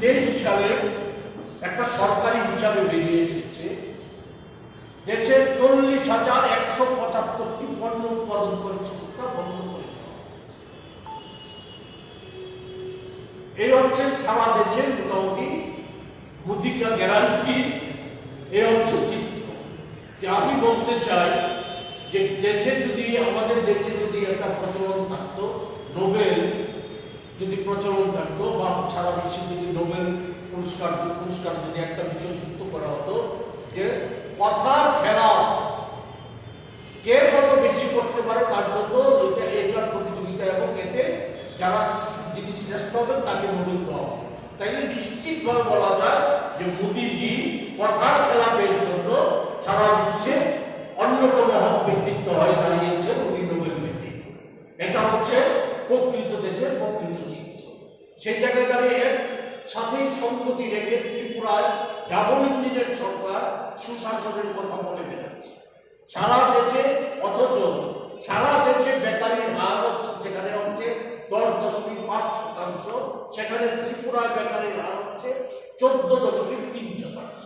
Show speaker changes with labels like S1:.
S1: তেইশ সালে একটা সরকারি হিসাবে বেরিয়ে এসেছে। দেশে চল্লিশ হাজার একশো পঁচাত্তরটি পণ্য উৎপাদন করে সংস্থা বন্ধ করে এই হচ্ছে সারা দেশের মোটামুটি মুদিকা গ্যারান্টি, এই হচ্ছে চিত্র। যে আমি বলতে চাই যে দেশে যদি, আমাদের দেশে যদি একটা প্রচলন থাকতো, নোবেল যদি প্রচলন থাকতো বা সারা বিশ্বে যদি নোবেল পুরস্কার পুরস্কার যদি একটা বিষয় যুক্ত করা হতো যে কথার খেলা কে কত বেশি করতে পারে তার জন্য এটা এটার প্রতিযোগিতা এবং এতে যারা যিনি শ্রেষ্ঠ হবেন তাকে নোবেল পাওয়া। তাইলে নিশ্চিতভাবে বলা যায় যে মোদিজি কথার খেলাপের জন্য সারা বিশ্বে অন্যতম ব্যক্তিত্ব হয়ে দাঁড়িয়েছে উনি নোবেল ব্যক্তি এটা হচ্ছে প্রকৃত দেশের প্রকৃত চিত্র। সেই জায়গায় দাঁড়িয়ে সাথেই সম্মতি রেখে ত্রিপুরায় ডাবল ইঞ্জিনের সরকার সুশাসনের কথা বলে বেড়াচ্ছে। সারা দেশে, অথচ সারা দেশে বেকারির হার হচ্ছে সেখানে হচ্ছে দশ দশমিক পাঁচ শতাংশ, সেখানে ত্রিপুরায় বেকারির হার হচ্ছে চোদ্দ দশমিক তিন শতাংশ।